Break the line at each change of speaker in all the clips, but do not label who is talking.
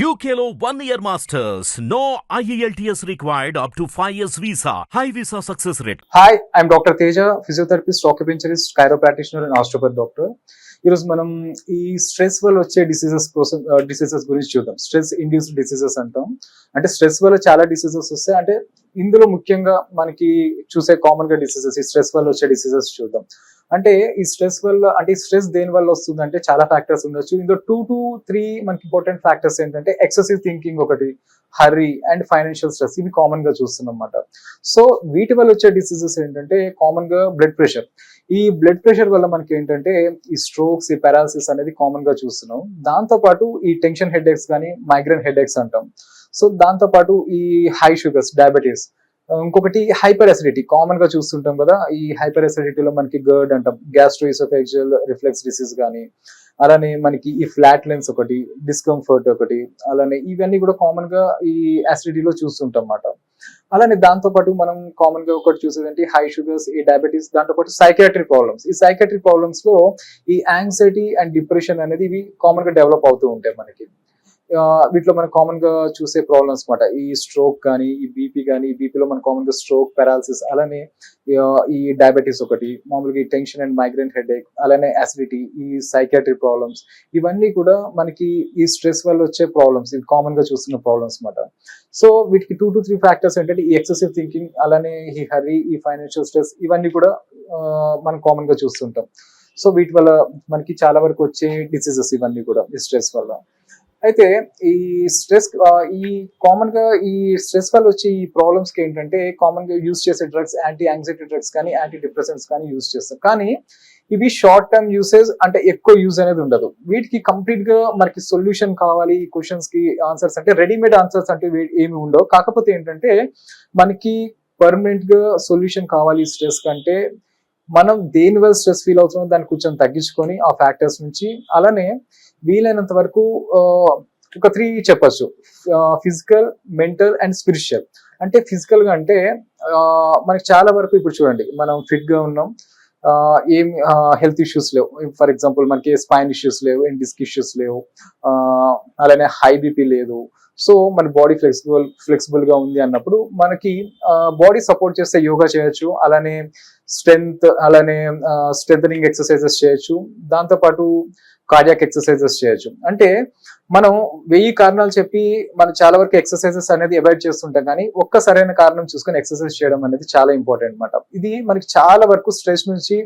యూకేలో one year masters no IELTS required up to five years visa high visa success rate
hi I'm doctor Teja physiotherapist acupuncturist chiro practitioner and osteopathy doctor ఈరోజు మనం ఈ stress వల్ల వచ్చే diseases కోసం uh, diseases గురించి చూద్దాం. Stress induced diseases అంటాం. అంటే స్ట్రెస్ వల్ల చాలా డిసీజెస్ వస్తాయి. అంటే ఇందులో ముఖ్యంగా మనకి చూసే కామన్గా డిసీజెస్ ఈ స్ట్రెస్ వల్ల వచ్చే డిసీజెస్ చూద్దాం. అంటే ఈ స్ట్రెస్ వల్ల అంటే ఈ స్ట్రెస్ దేని వల్ల వస్తుంది అంటే చాలా ఫ్యాక్టర్స్ ఉండొచ్చు. ఇందులో టూ టు త్రీ మనకి ఇంపార్టెంట్ ఫ్యాక్టర్స్ ఏంటంటే ఎక్సెసివ్ థింకింగ్ ఒకటి హర్రీ అండ్ ఫైనాన్షియల్ స్ట్రెస్ ఇవి కామన్గా చూస్తున్నాం అన్నమాట సో వీటి వల్ల వచ్చే డిసీజెస్ ఏంటంటే కామన్గా బ్లడ్ ప్రెషర్ ఈ బ్లడ్ ప్రెషర్ వల్ల మనకి ఏంటంటే ఈ స్ట్రోక్స్ ఈ పారాలసిస్ అనేది కామన్గా చూస్తున్నాం. దాంతో పాటు ఈ టెన్షన్ హెడ్ ఎక్స్ కానీ మైగ్రేన్ హెడ్ ఎక్స్ అంటాం. సో దాంతో పాటు ఈ హై షుగర్స్ డయాబెటీస్ ఇంకొకటి హైపర్ అసిడిటీ కామన్గా చూస్తుంటాం కదా ఈ హైపర్ అసిడిటీలో మనకి గర్డ్ అంటాం. గ్యాస్ట్రోఇసోఫెజియల్ రిఫ్లెక్స్ డిసీజ్ కానీ అలానే మనకి ఈ ఫ్లాట్ లెన్స్ ఒకటి డిస్కంఫర్ట్ ఒకటి అలానే ఇవన్నీ కూడా కామన్గా ఈ అసిడిటీలో చూస్తుంటాం అన్నమాట. అలానే దాంతో పాటు మనం కామన్గా ఒకటి చూసేది అంటే హై షుగర్స్ ఈ డయాబెటీస్ దాంతో పాటు సైకాట్రిక్ ప్రాబ్లమ్స్ ఈ సైకాట్రిక్ ప్రాబ్లమ్స్లో ఈ యాంగ్జైటీ అండ్ డిప్రెషన్ అనేది ఇవి కామన్గా డెవలప్ అవుతూ ఉంటాయి మనకి. వీటిలో మనం కామన్గా చూసే ప్రాబ్లమ్స్ అనమాట ఈ స్ట్రోక్ కానీ ఈ బీపీ కానీ ఈ బీపీలో మన కామన్గా స్ట్రోక్ పెరాలసిస్ అలానే ఈ డయాబెటీస్ ఒకటి మామూలుగా ఈ టెన్షన్ అండ్ మైగ్రేన్ హెడ్ అలానే అసిడిటీ ఈ సైకాట్రిక్ ప్రాబ్లమ్స్ ఇవన్నీ కూడా మనకి ఈ స్ట్రెస్ వల్ల వచ్చే ప్రాబ్లమ్స్ ఇవి కామన్గా చూస్తున్న ప్రాబ్లమ్స్ అన్నమాట. సో వీటికి టూ టు త్రీ ఫ్యాక్టర్స్ ఏంటంటే ఈ ఎక్సెసివ్ థింకింగ్ అలానే ఈ హరీ ఈ ఫైనాన్షియల్ స్ట్రెస్ ఇవన్నీ కూడా మనం కామన్గా చూస్తుంటాం. సో వీటి వల్ల మనకి చాలా వరకు వచ్చే డిసీజెస్ ఇవన్నీ కూడా ఈ స్ట్రెస్ వల్ల. అయితే ఈ స్ట్రెస్ ఈ కామన్గా ఈ స్ట్రెస్ వల్ల వచ్చే ఈ ప్రాబ్లమ్స్కి ఏంటంటే కామన్గా చేసే డ్రగ్స్ యాంటీ యాంగ్జైటీ డ్రగ్స్ కానీ యాంటీ డిప్రెసెంట్స్ కానీ యూస్ చేస్తాం కానీ ఇవి షార్ట్ టర్మ్ యూసేజ్ అంటే ఎక్కువ యూజ్ అనేది ఉండదు. వీటికి కంప్లీట్గా మనకి సొల్యూషన్ కావాలి ఈ క్వశ్చన్స్కి ఆన్సర్స్ అంటే రెడీమేడ్ ఆన్సర్స్ అంటే ఏమి ఉండవు. కాకపోతే ఏంటంటే మనకి పర్మనెంట్గా సొల్యూషన్ కావాలి స్ట్రెస్ కంటే మనం దేని వల్ల స్ట్రెస్ ఫీల్ అవుతుందో దాన్ని కొంచెం తగ్గించుకొని ఆ ఫ్యాక్టర్స్ నుంచి అలానే వీలైనంత వరకు ఒక త్రీ చెప్పచ్చు. ఫిజికల్ మెంటల్ అండ్ స్పిరిచువల్ అంటే ఫిజికల్గా అంటే మనకి చాలా వరకు ఇప్పుడు చూడండి మనం ఫిట్గా ఉన్నాం. ఏం హెల్త్ ఇష్యూస్ లేవు. ఫర్ ఎగ్జాంపుల్ మనకి స్పైన్ ఇష్యూస్ లేవు అండ్ డిస్క్ ఇష్యూస్ లేవు. అలానే హై బీపీ లేదు. సో మన బాడీ ఫ్లెక్సిబుల్ ఫ్లెక్సిబుల్గా ఉంది అన్నప్పుడు మనకి బాడీ సపోర్ట్ చేస్తే యోగా చేయొచ్చు అలానే స్ట్రెంగ్త్ అలానే స్ట్రెంగ్ ఎక్సర్సైజెస్ చేయొచ్చు దాంతో పాటు కార్డియాక్ ఎక్సర్సైజెస్ చేయొచ్చు. అంటే మనం వెయ్యి కారణాలు చెప్పి మనం చాలా వరకు ఎక్సర్సైజెస్ అనేది అవాయిడ్ చేస్తుంటాం కానీ ఒక్క సరైన కారణం చూసుకొని ఎక్సర్సైజ్ చేయడం అనేది చాలా ఇంపార్టెంట్ అన్నమాట. ఇది మనకి చాలా వరకు స్ట్రెస్ నుంచి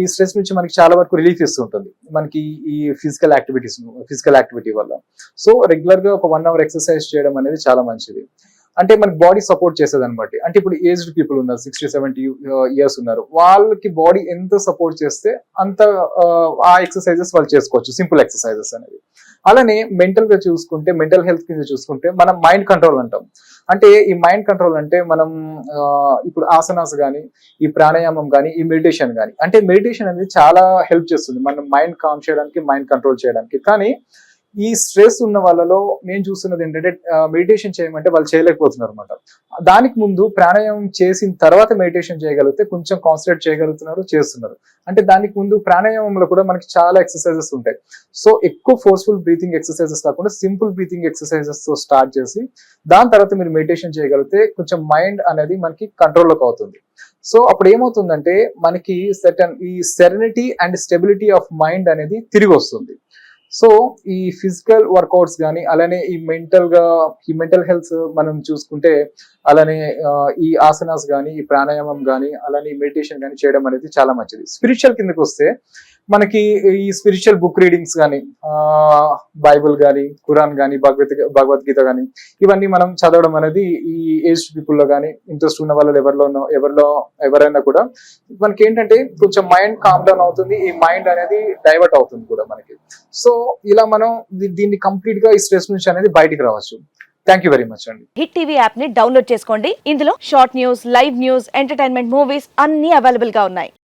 ఈ స్ట్రెస్ నుంచి మనకి చాలా వరకు రిలీఫ్ ఇస్తుంటుంది. మనకి ఈ ఫిజికల్ యాక్టివిటీస్ ఫిజికల్ యాక్టివిటీ వల్ల. సో రెగ్యులర్గా ఒక వన్ అవర్ ఎక్సర్సైజ్ చేయడం అనేది చాలా మంచిది. అంటే మనకి బాడీ సపోర్ట్ చేసేది బట్టి అంటే ఇప్పుడు ఏజ్డ్ పీపుల్ ఉన్నారు సిక్స్టీ సెవెంటీ ఇయర్స్ ఉన్నారు. వాళ్ళకి బాడీ ఎంత సపోర్ట్ చేస్తే అంత uh, ఆ, ఎక్సర్సైజెస్ వాళ్ళు చేసుకోవచ్చు. సింపుల్ ఎక్సర్సైజెస్ అనేది అలానే మెంటల్గా చూసుకుంటే మెంటల్ హెల్త్ కింద చూసుకుంటే మనం మైండ్ కంట్రోల్ అంటాం. అంటే ఈ మైండ్ కంట్రోల్ అంటే మనం uh, ఇప్పుడు ఆసనాస్ కానీ ఈ ప్రాణాయామం కానీ ఈ మెడిటేషన్ కానీ అంటే మెడిటేషన్ అనేది చాలా హెల్ప్ చేస్తుంది. మనం మైండ్ కామ్ చేయడానికి మైండ్ కంట్రోల్ చేయడానికి. కానీ ఈ స్ట్రెస్ ఉన్న వాళ్ళలో నేను చూస్తున్నది ఏంటంటే మెడిటేషన్ చేయమంటే వాళ్ళు చేయలేకపోతున్నారు అనమాట దానికి ముందు ప్రాణాయామం చేసిన తర్వాత మెడిటేషన్ చేయగలిగితే కొంచెం కాన్సన్ట్రేట్ చేయగలుగుతున్నారు చేస్తున్నారు. అంటే దానికి ముందు ప్రాణాయామంలో కూడా మనకి చాలా ఎక్సర్సైజెస్ ఉంటాయి. సో ఎక్కువ ఫోర్స్ఫుల్ బ్రీతింగ్ ఎక్సర్సైజెస్ కాకుండా సింపుల్ బ్రీతింగ్ ఎక్సర్సైజెస్తో స్టార్ట్ చేసి దాని తర్వాత మీరు మెడిటేషన్ చేయగలిగితే కొంచెం మైండ్ అనేది మనకి కంట్రోల్లోకి అవుతుంది. సో అప్పుడు ఏమవుతుందంటే మనకి సెటన్ ఈ serenity and stability of mind అనేది తిరిగి వస్తుంది. సో ఈ ఫిజికల్ వర్కౌట్స్ కానీ అలానే ఈ మెంటల్గా ఈ మెంటల్ హెల్త్ మనం చూసుకుంటే అలానే ఈ ఆసనాస్ కానీ ఈ ప్రాణాయామం కానీ అలానే మెడిటేషన్ కానీ చేయడం అనేది చాలా మంచిది. స్పిరిచువల్ కిందకి వస్తే మనకి ఈ స్పిరిచువల్ బుక్ రీడింగ్స్ కానీ బైబుల్ కానీ ఖురాన్ కానీ భగవద్గీత భగవద్గీత కానీ ఇవన్నీ మనం చదవడం అనేది ఈ ఏజ్ పీపుల్లో కానీ ఇంట్రెస్ట్ ఉన్న వాళ్ళు ఎవరిలో ఎవరిలో ఎవరైనా కూడా మనకి ఏంటంటే కొంచెం మైండ్ కామ్ డౌన్ అవుతుంది. ఈ మైండ్ అనేది డైవర్ట్ అవుతుంది కూడా మనకి. సో ఇలా మనం దీన్ని కంప్లీట్గా ఈ స్ట్రెస్ నుంచి అనేది బయటికి రావచ్చు. థ్యాంక్ యూ వెరీ మచ్ అండి.
హిట్ టీవీ యాప్ని డౌన్లోడ్ చేసుకోండి. ఇందులో short news live news entertainment movies అన్ని అవైలబుల్గా ఉన్నాయి.